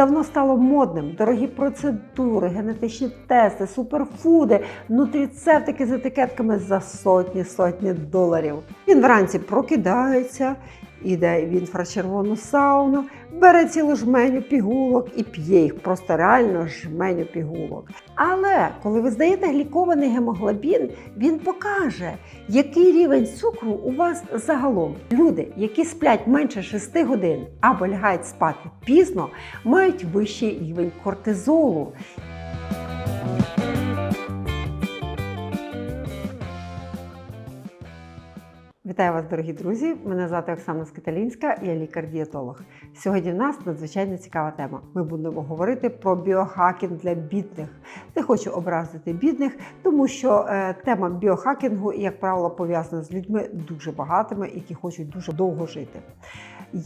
Давно стало модним дорогі процедури, генетичні тести, суперфуди, нутріцептики з етикетками за сотні сотні доларів. Він вранці прокидається, іде в інфрачервону сауну, бере цілу жменю пігулок і п'є їх, просто реально жменю пігулок. Але коли ви здаєте глікований гемоглобін, він покаже, який рівень цукру у вас загалом. Люди, які сплять менше 6 годин або лягають спати пізно, мають вищий рівень кортизолу. Вітаю вас, дорогі друзі! Мене звати Оксана Скиталінська, я лікар-дієтолог. Сьогодні в нас надзвичайно цікава тема. Ми будемо говорити про біохакінг для бідних. Не хочу образити бідних, тому що е, тема біохакінгу, як правило, пов'язана з людьми дуже багатими, які хочуть дуже довго жити.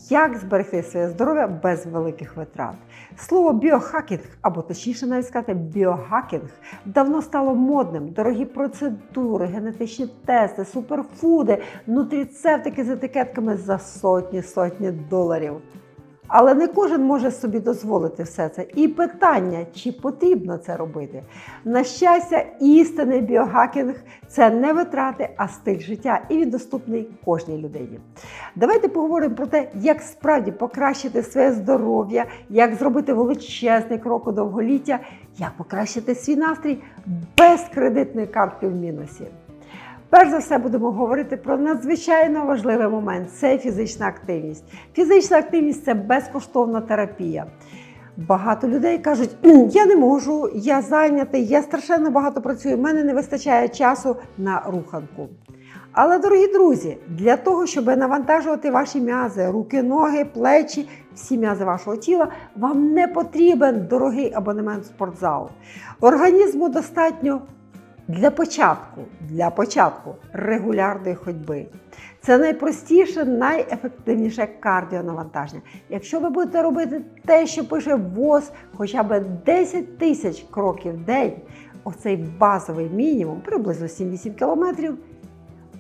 Як зберегти своє здоров'я без великих витрат? Слово біохакінг, або точніше навіть сказати, біохакінг давно стало модним. Дорогі процедури, генетичні тести, суперфуди, нутріцептики з етикетками за сотні сотні доларів. Але не кожен може собі дозволити все це. І питання, чи потрібно це робити. На щастя, істинний біохакінг це не витрати, а стиль життя, і він доступний кожній людині. Давайте поговоримо про те, як справді покращити своє здоров'я, як зробити величезний крок у довголіття, як покращити свій настрій без кредитної картки в мінусі. Перш за все будемо говорити про надзвичайно важливий момент це фізична активність. Фізична активність це безкоштовна терапія. Багато людей кажуть, я не можу, я зайнятий, я страшенно багато працюю, в мене не вистачає часу на руханку. Але, дорогі друзі, для того, щоб навантажувати ваші м'язи, руки, ноги, плечі, всі м'язи вашого тіла, вам не потрібен дорогий абонемент в спортзал. Організму достатньо для початку, для початку регулярної ходьби. Це найпростіше, найефективніше кардіонавантаження. Якщо ви будете робити те, що пише ВОЗ, хоча б 10 тисяч кроків в день, оцей базовий мінімум, приблизно 7-8 кілометрів,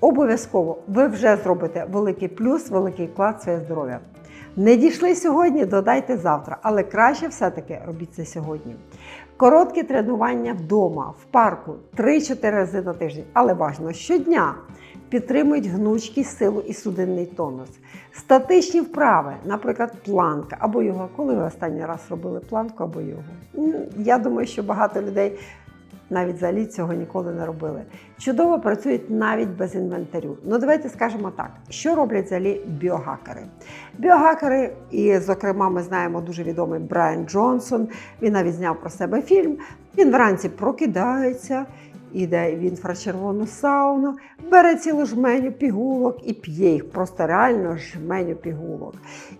обов'язково ви вже зробите великий плюс, великий вклад в своє здоров'я. Не дійшли сьогодні, додайте завтра, але краще все-таки робіть це сьогодні. Короткі тренування вдома, в парку 3-4 рази на тиждень, але бажано щодня. Підтримують гнучкість, силу і судинний тонус. Статичні вправи, наприклад, планка або його. Коли ви останній раз робили планку або його? Я думаю, що багато людей навіть взагалі цього ніколи не робили. Чудово працюють навіть без інвентарю. Ну давайте скажемо так, що роблять взагалі біогакери. Біогакери, і, зокрема, ми знаємо дуже відомий Брайан Джонсон. Він навіть зняв про себе фільм. Він вранці прокидається. Іде в інфрачервону сауну, бере цілу жменю пігулок і п'є їх, просто реально жменю пігулок.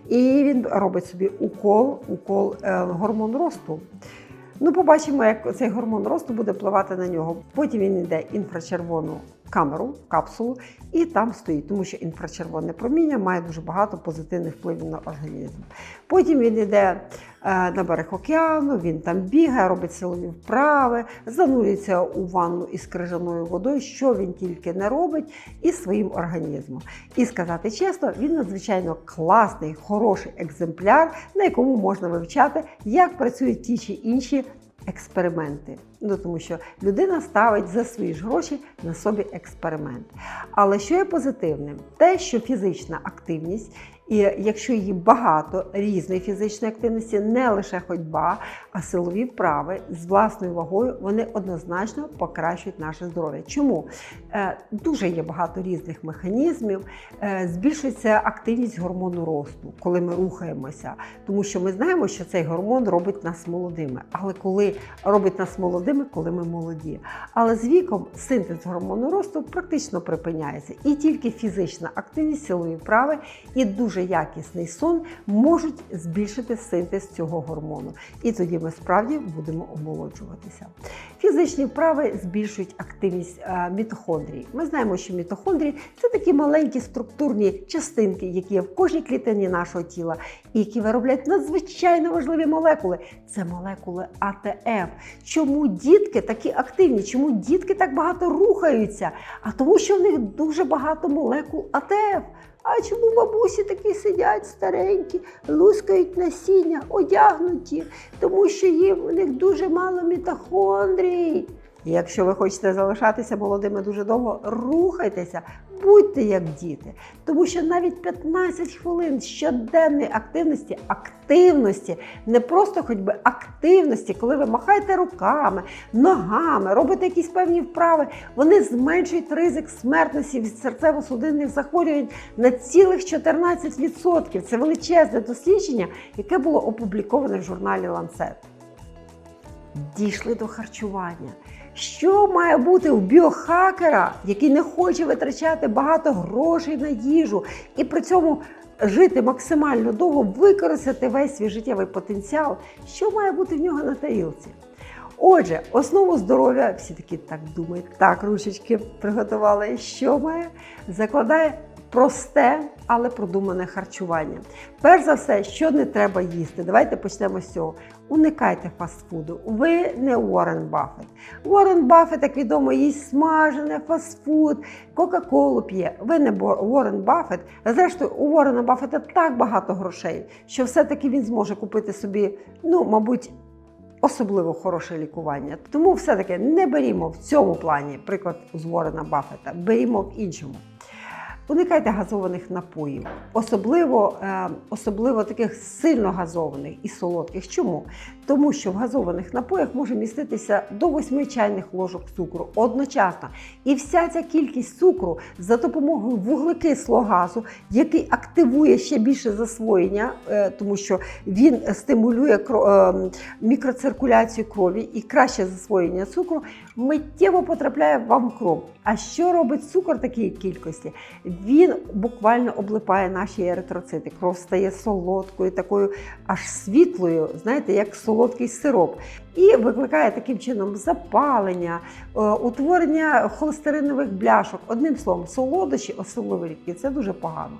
І він робить собі укол, укол е, гормон росту. Ну, побачимо, як цей гормон росту буде впливати на нього. Потім він йде інфрачервону камеру, капсулу, і там стоїть, тому що інфрачервоне проміння має дуже багато позитивних впливів на організм. Потім він йде е, на берег океану, він там бігає, робить силові вправи, занурюється у ванну із крижаною водою, що він тільки не робить із своїм організмом. І сказати чесно, він надзвичайно класний, хороший екземпляр, на якому можна вивчати, як працюють ті чи інші експерименти. Ну, тому що людина ставить за свої ж гроші на собі експеримент. Але що є позитивним? Те, що фізична активність, і якщо її багато різної фізичної активності, не лише ходьба, а силові вправи з власною вагою, вони однозначно покращують наше здоров'я. Чому? Е, дуже є багато різних механізмів. Е, збільшується активність гормону росту, коли ми рухаємося, тому що ми знаємо, що цей гормон робить нас молодими. Але коли робить нас молодими, коли ми молоді. Але з віком синтез гормону росту практично припиняється. І тільки фізична активність, силові вправи і дуже якісний сон можуть збільшити синтез цього гормону. І тоді ми справді будемо омолоджуватися. Фізичні вправи збільшують активність е, мітохондрій. Ми знаємо, що мітохондрії це такі маленькі структурні частинки, які є в кожній клітині нашого тіла, і які виробляють надзвичайно важливі молекули. Це молекули АТФ. Чому дітки такі активні? Чому дітки так багато рухаються? А тому, що в них дуже багато молекул АТФ. А чому бабусі такі сидять старенькі, лускають насіння, одягнуті, тому що їм у них дуже мало мітохондрій. Якщо ви хочете залишатися молодими дуже довго, рухайтеся, будьте як діти. Тому що навіть 15 хвилин щоденної активності, активності, не просто хоч би активності, коли ви махаєте руками, ногами, робите якісь певні вправи, вони зменшують ризик смертності від серцево-судинних захворювань на цілих 14%. Це величезне дослідження, яке було опубліковане в журналі Lancet. Дійшли до харчування. Що має бути в біохакера, який не хоче витрачати багато грошей на їжу і при цьому жити максимально довго, використати весь свій життєвий потенціал? Що має бути в нього на тарілці? Отже, основу здоров'я, всі такі так думають, так, ручечки приготували. Що має? Закладає просте, але продумане харчування. Перш за все, що не треба їсти. Давайте почнемо з цього. Уникайте фастфуду. Ви не Уоррен Баффет. Уоррен Баффет, як відомо, їсть смажене, фастфуд, Кока-Колу п'є. Ви не Уоррен Баффет. Зрештою, у Уоррена Баффета так багато грошей, що все-таки він зможе купити собі, ну, мабуть, особливо хороше лікування. Тому все-таки не берімо в цьому плані приклад з Уоррена Баффета, берімо в іншому. Уникайте газованих напоїв, особливо, е, особливо таких сильно газованих і солодких. Чому? Тому що в газованих напоях може міститися до 8 чайних ложок цукру одночасно. І вся ця кількість цукру за допомогою вуглекислого газу, який активує ще більше засвоєння, е, тому що він стимулює е, мікроциркуляцію крові і краще засвоєння цукру, миттєво потрапляє вам в кров. А що робить цукор такій кількості? Він буквально облипає наші еритроцити. Кров стає солодкою, такою аж світлою, знаєте, як солодкий сироп. І викликає таким чином запалення, е, утворення холестеринових бляшок. Одним словом, солодощі, особливо рідкі, це дуже погано.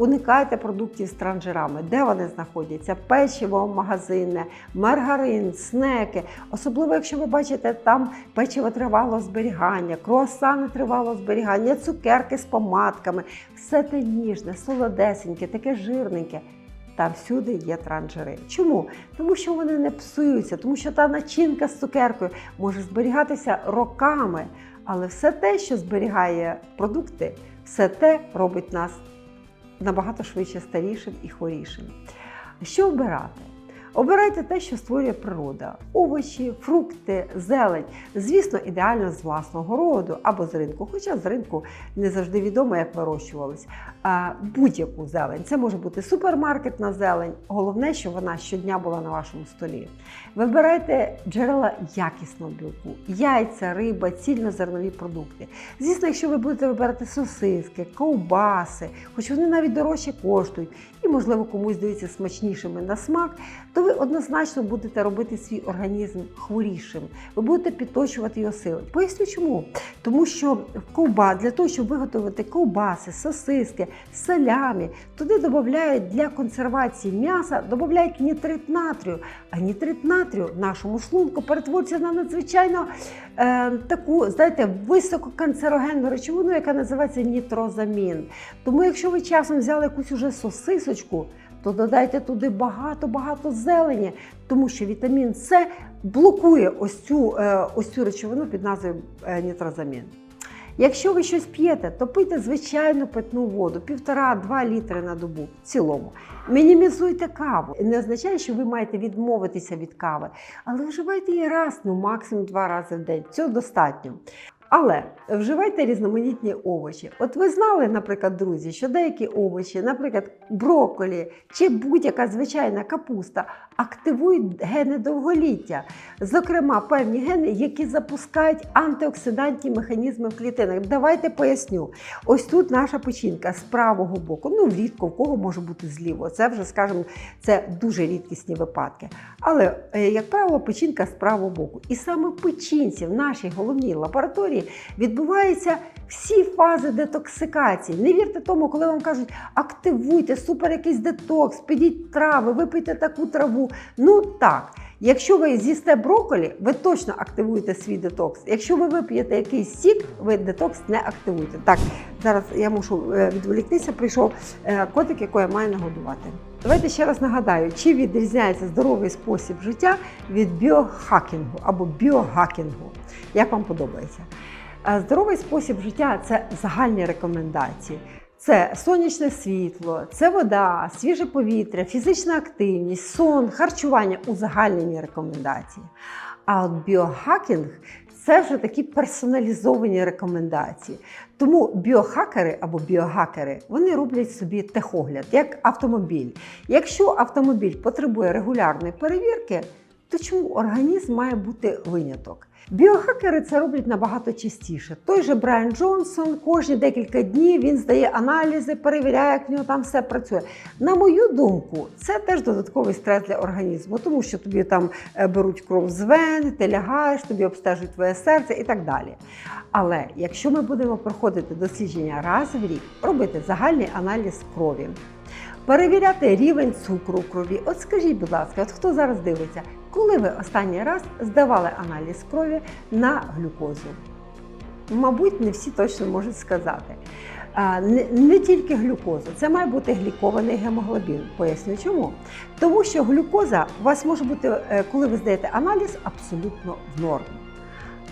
Уникайте продуктів з транжирами, де вони знаходяться: печиво магазинне, маргарин, снеки. Особливо, якщо ви бачите там печиво тривалого зберігання, круасани тривалого зберігання, цукерки з помадками, все те ніжне, солодесеньке, таке жирненьке. Там всюди є транжири. Чому? Тому що вони не псуються, тому що та начинка з цукеркою може зберігатися роками. Але все те, що зберігає продукти, все те робить нас набагато швидше старішим і хворішим. Що обирати? Обирайте те, що створює природа: овочі, фрукти, зелень. Звісно, ідеально з власного роду або з ринку, хоча з ринку не завжди відомо, як вирощувались. Будь-яку зелень. Це може бути супермаркетна зелень. Головне, щоб вона щодня була на вашому столі. Вибирайте джерела якісного білку, яйця, риба, цільнозернові продукти. Звісно, якщо ви будете вибирати сосиски, ковбаси, хоч вони навіть дорожче коштують, і, можливо, комусь здаються смачнішими на смак, то ви однозначно будете робити свій організм хворішим. Ви будете підточувати його сили. Поясню чому. Тому що ковба, для того, щоб виготовити ковбаси, сосиски, салямі, туди додають для консервації м'яса, додають нітрит натрію. А нітрит натрію нашому шлунку перетворюється на надзвичайно е, таку, знаєте, висококанцерогенну речовину, яка називається нітрозамін. Тому, якщо ви часом взяли якусь уже сосисочку, то додайте туди багато-багато зелені, тому що вітамін С блокує ось цю, е, ось цю речовину під назвою е, нітрозамін. Якщо ви щось п'єте, то пийте звичайну питну воду, 1,5-2 літри на добу в цілому. Мінімізуйте каву. Не означає, що ви маєте відмовитися від кави, але вживайте її раз, ну максимум два рази в день. Цього достатньо. Але вживайте різноманітні овочі. От ви знали, наприклад, друзі, що деякі овочі, наприклад, брокколі чи будь-яка звичайна капуста, активують гени довголіття, зокрема, певні гени, які запускають антиоксидантні механізми в клітинах. Давайте поясню. Ось тут наша печінка з правого боку. Ну, рідко в кого може бути з лівого. Це вже, скажімо, це дуже рідкісні випадки. Але, е, як правило, печінка з правого боку. І саме печінці в нашій головній лабораторії відбуваються всі фази детоксикації. Не вірте тому, коли вам кажуть, активуйте супер якийсь детокс, підіть трави, випийте таку траву. Ну так. Якщо ви з'їсте брокколі, ви точно активуєте свій детокс. Якщо ви вип'єте якийсь сік, ви детокс не активуєте. Так, зараз я мушу е, відволіктися. Прийшов е, котик, якого я маю нагодувати. Давайте ще раз нагадаю, чи відрізняється здоровий спосіб життя від біохакінгу або біогакінгу. Як вам подобається? Е, Здоровий спосіб життя це загальні рекомендації. Це сонячне світло, це вода, свіже повітря, фізична активність, сон, харчування узагальнені рекомендації. А от біохакінг це вже такі персоналізовані рекомендації. Тому біохакери або біогакери вони роблять собі техогляд, як автомобіль. Якщо автомобіль потребує регулярної перевірки, то чому організм має бути виняток? Біохакери це роблять набагато частіше. Той же Брайан Джонсон кожні декілька днів він здає аналізи, перевіряє, як в нього там все працює. На мою думку, це теж додатковий стрес для організму, тому що тобі там е, беруть кров з вен, ти лягаєш, тобі обстежують твоє серце і так далі. Але якщо ми будемо проходити дослідження раз в рік, робити загальний аналіз крові, перевіряти рівень цукру в крові. От скажіть, будь ласка, от хто зараз дивиться, коли ви останній раз здавали аналіз крові на глюкозу? Мабуть, не всі точно можуть сказати. Не, тільки глюкозу, це має бути глікований гемоглобін. Поясню чому. Тому що глюкоза у вас може бути, е, коли ви здаєте аналіз, абсолютно в нормі.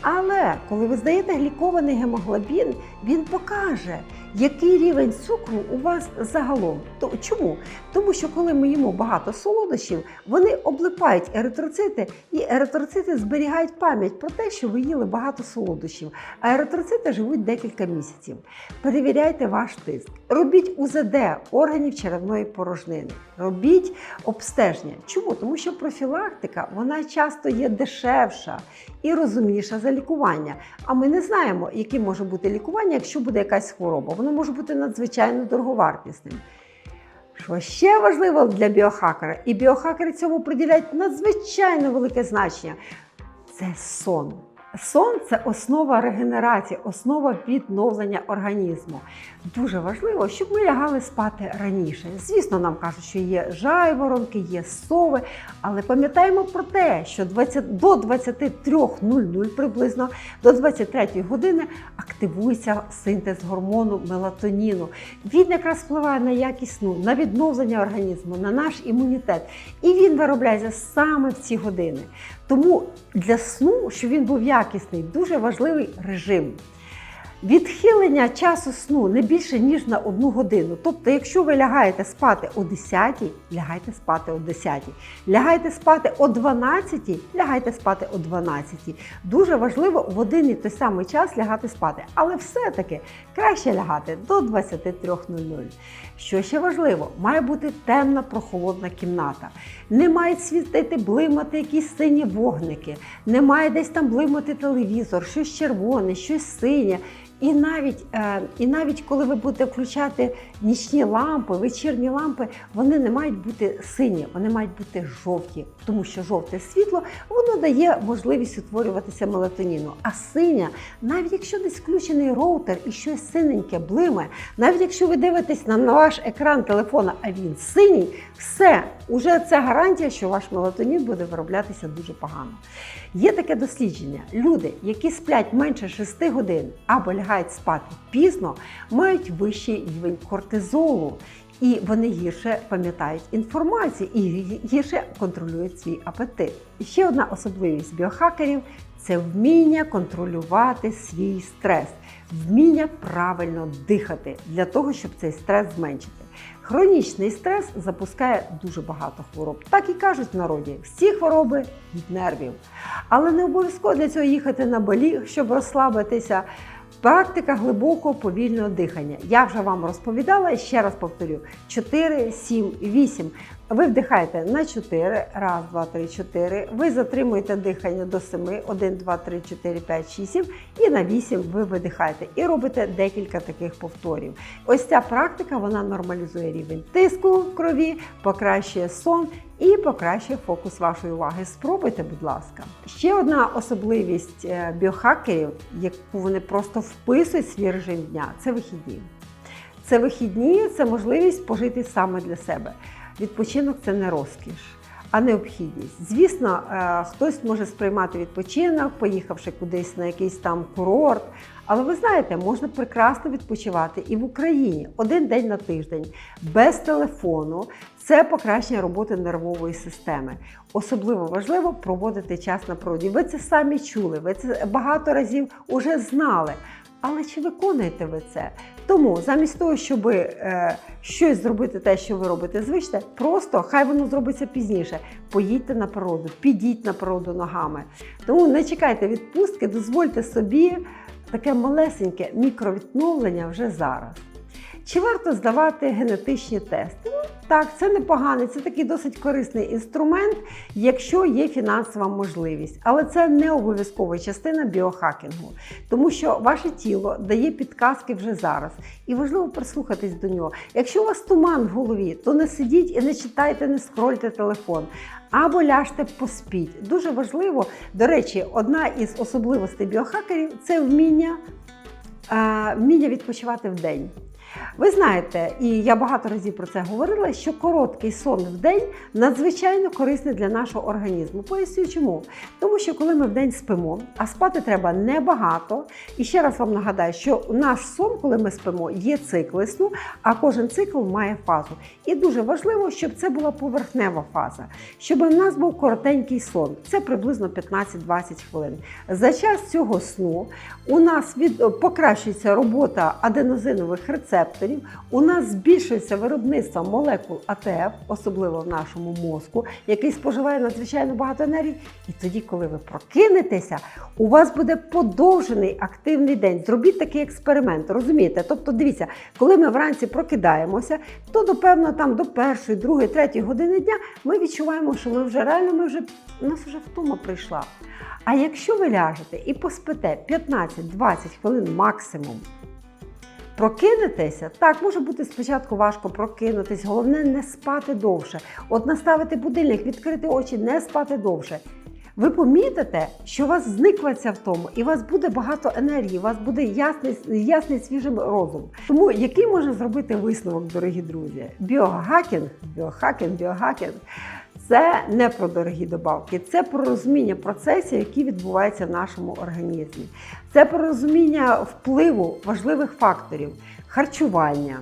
Але коли ви здаєте глікований гемоглобін, він покаже, який рівень цукру у вас загалом. То чому? Тому що коли ми їмо багато солодощів, вони облипають еритроцити, і еритроцити зберігають пам'ять про те, що ви їли багато солодощів. А еритроцити живуть декілька місяців. Перевіряйте ваш тиск. Робіть УЗД органів черевної порожнини. Робіть обстеження. Чому? Тому що профілактика вона часто є дешевша і розумніша за лікування. А ми не знаємо, яким може бути лікування, якщо буде якась хвороба. Воно може бути надзвичайно дороговартісним. Що ще важливо для біохакера, і біохакери цьому приділяють надзвичайно велике значення це сон. Сон це основа регенерації, основа відновлення організму. Дуже важливо, щоб ми лягали спати раніше. Звісно, нам кажуть, що є жайворонки, є сови, але пам'ятаємо про те, що 20, до 23.00 приблизно до 23 години активується синтез гормону мелатоніну. Він якраз впливає на якість сну, на відновлення організму, на наш імунітет. І він виробляється саме в ці години. Тому для сну, щоб він був якісний, дуже важливий режим. Відхилення часу сну не більше, ніж на одну годину. Тобто, якщо ви лягаєте спати о 10, лягайте спати о 10. Лягаєте спати о 12, лягайте спати о 12. Дуже важливо в один і той самий час лягати спати. Але все-таки краще лягати до 23.00. Що ще важливо, має бути темна прохолодна кімната. Не мають світити, блимати якісь сині вогники, не має десь там блимати телевізор, щось червоне, щось синє. І навіть, е, і навіть коли ви будете включати нічні лампи, вечірні лампи, вони не мають бути сині, вони мають бути жовті, тому що жовте світло воно дає можливість утворюватися мелатоніну. А синя, навіть якщо десь включений роутер і щось синеньке блиме, навіть якщо ви дивитесь на ваш екран телефона, а він синій, все, уже це гарантія, що ваш мелатонін буде вироблятися дуже погано. Є таке дослідження: люди, які сплять менше 6 годин або лягають спати пізно, мають вищий рівень кортизолу. І вони гірше пам'ятають інформацію і гірше контролюють свій апетит. Ще одна особливість біохакерів це вміння контролювати свій стрес, вміння правильно дихати для того, щоб цей стрес зменшити. Хронічний стрес запускає дуже багато хвороб. Так і кажуть в народі, всі хвороби від нервів. Але не обов'язково для цього їхати на балі, щоб розслабитися. Практика глибокого повільного дихання. Я вже вам розповідала ще раз повторю: 4, 7, 8. Ви вдихаєте на 4, раз, два, три, 4. Ви затримуєте дихання до 7, 1, 2, 3, 4, 5, 6, 7. І на 8 ви видихаєте. І робите декілька таких повторів. Ось ця практика вона нормалізує рівень тиску в крові, покращує сон і покращує фокус вашої уваги. Спробуйте, будь ласка. Ще одна особливість е, біохакерів, яку вони просто вписують в свій режим дня, це вихідні. Це вихідні, це можливість пожити саме для себе. Відпочинок це не розкіш. а необхідність. Звісно, е, хтось може сприймати відпочинок, поїхавши кудись на якийсь там курорт. Але ви знаєте, можна прекрасно відпочивати і в Україні один день на тиждень без телефону. Це покращення роботи нервової системи. Особливо важливо проводити час на природі. Ви це самі чули, ви це багато разів уже знали. Але чи виконуєте ви це? Тому замість того, щоб е, щось зробити, те, що ви робите звичне, просто хай воно зробиться пізніше. Поїдьте на природу, підіть на природу ногами. Тому не чекайте відпустки, дозвольте собі таке малесеньке мікровідновлення вже зараз. Чи варто здавати генетичні тести? Ну, так, це непоганий, це такий досить корисний інструмент, якщо є фінансова можливість. Але це не обов'язкова частина біохакінгу, тому що ваше тіло дає підказки вже зараз. І важливо прислухатись до нього. Якщо у вас туман в голові, то не сидіть і не читайте, не скрольте телефон. Або ляжте поспіть. Дуже важливо, до речі, одна із особливостей біохакерів це вміння, вміння відпочивати в день. Ви знаєте, і я багато разів про це говорила, що короткий сон в день надзвичайно корисний для нашого організму. Поясню чому? Тому що коли ми в день спимо, а спати треба небагато. І ще раз вам нагадаю, що наш сон, коли ми спимо, є цикли сну, а кожен цикл має фазу. І дуже важливо, щоб це була поверхнева фаза, щоб у нас був коротенький сон. Це приблизно 15-20 хвилин. За час цього сну у нас від покращується робота аденозинових рецепторів. У нас збільшується виробництво молекул АТФ, особливо в нашому мозку, який споживає надзвичайно багато енергії. І тоді, коли ви прокинетеся, у вас буде подовжений активний день. Зробіть такий експеримент, розумієте? Тобто, дивіться, коли ми вранці прокидаємося, то до певно там до першої, другої, третьої години дня ми відчуваємо, що ми вже реально ми вже у нас вже втома прийшла. А якщо ви ляжете і поспите 15-20 хвилин максимум, Прокинетеся, так, може бути спочатку важко прокинутись, головне не спати довше. От наставити будильник, відкрити очі, не спати довше. Ви помітите, що у вас зникла ця втома, і у вас буде багато енергії, у вас буде ясний, ясний свіжим розум. Тому який можна зробити висновок, дорогі друзі? Біохакінг, біохакінг, біохакінг це не про дорогі добавки, це про розуміння процесів, які відбуваються в нашому організмі. Це про розуміння впливу важливих факторів харчування,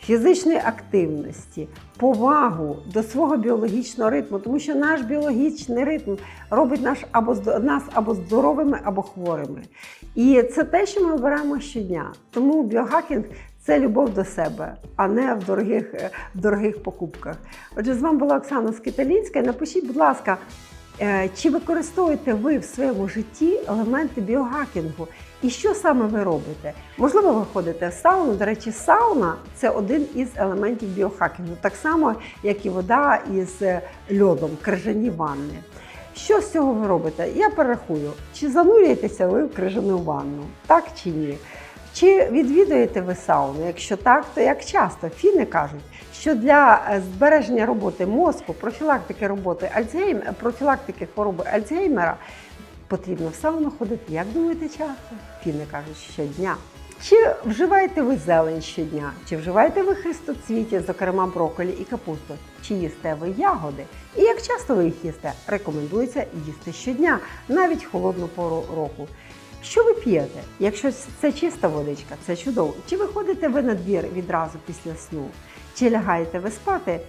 фізичної активності, повагу до свого біологічного ритму, тому що наш біологічний ритм робить наш або нас або здоровими, або хворими. І це те, що ми обираємо щодня. Тому біохакінг це любов до себе, а не в дорогих в дорогих покупках. Отже, з вами була Оксана Скиталінська. Напишіть, будь ласка, е, чи використовуєте ви в своєму житті елементи біогакінгу? І що саме ви робите? Можливо, ви ходите в сауну. До речі, сауна це один із елементів біохакінгу, так само, як і вода із льодом, крижані ванни. Що з цього ви робите? Я перерахую, чи занурюєтеся ви в крижану ванну, так чи ні? Чи відвідуєте ви сауну? Якщо так, то як часто? Фіни кажуть, що для е, збереження роботи мозку, профілактики роботи Альцгеймера, профілактики хвороби Альцгеймера потрібно в сауну ходити. Як думаєте, часто? Фіни кажуть, щодня. Чи вживаєте ви зелень щодня? Чи вживаєте ви хрестоцвіття, зокрема брокколі і капусту? Чи їсте ви ягоди? І як часто ви їх їсте? Рекомендується їсти щодня, навіть холодну пору року. Що ви п'єте? Якщо це чиста водичка, це чудово. Чи виходите ви на двір відразу після сну? Чи лягаєте ви спати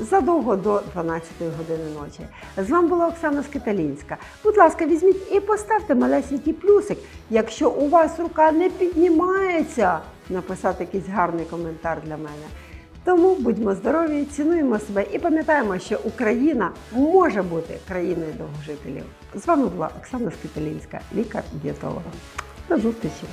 задовго до 12 години ночі? З вами була Оксана Скиталінська. Будь ласка, візьміть і поставте малесенький плюсик. Якщо у вас рука не піднімається, написати якийсь гарний коментар для мене. Тому будьмо здорові, цінуємо себе і пам'ятаємо, що Україна може бути країною довгожителів. З вами була Оксана Скиталінська, лікар-дієтолога. До зустрічі!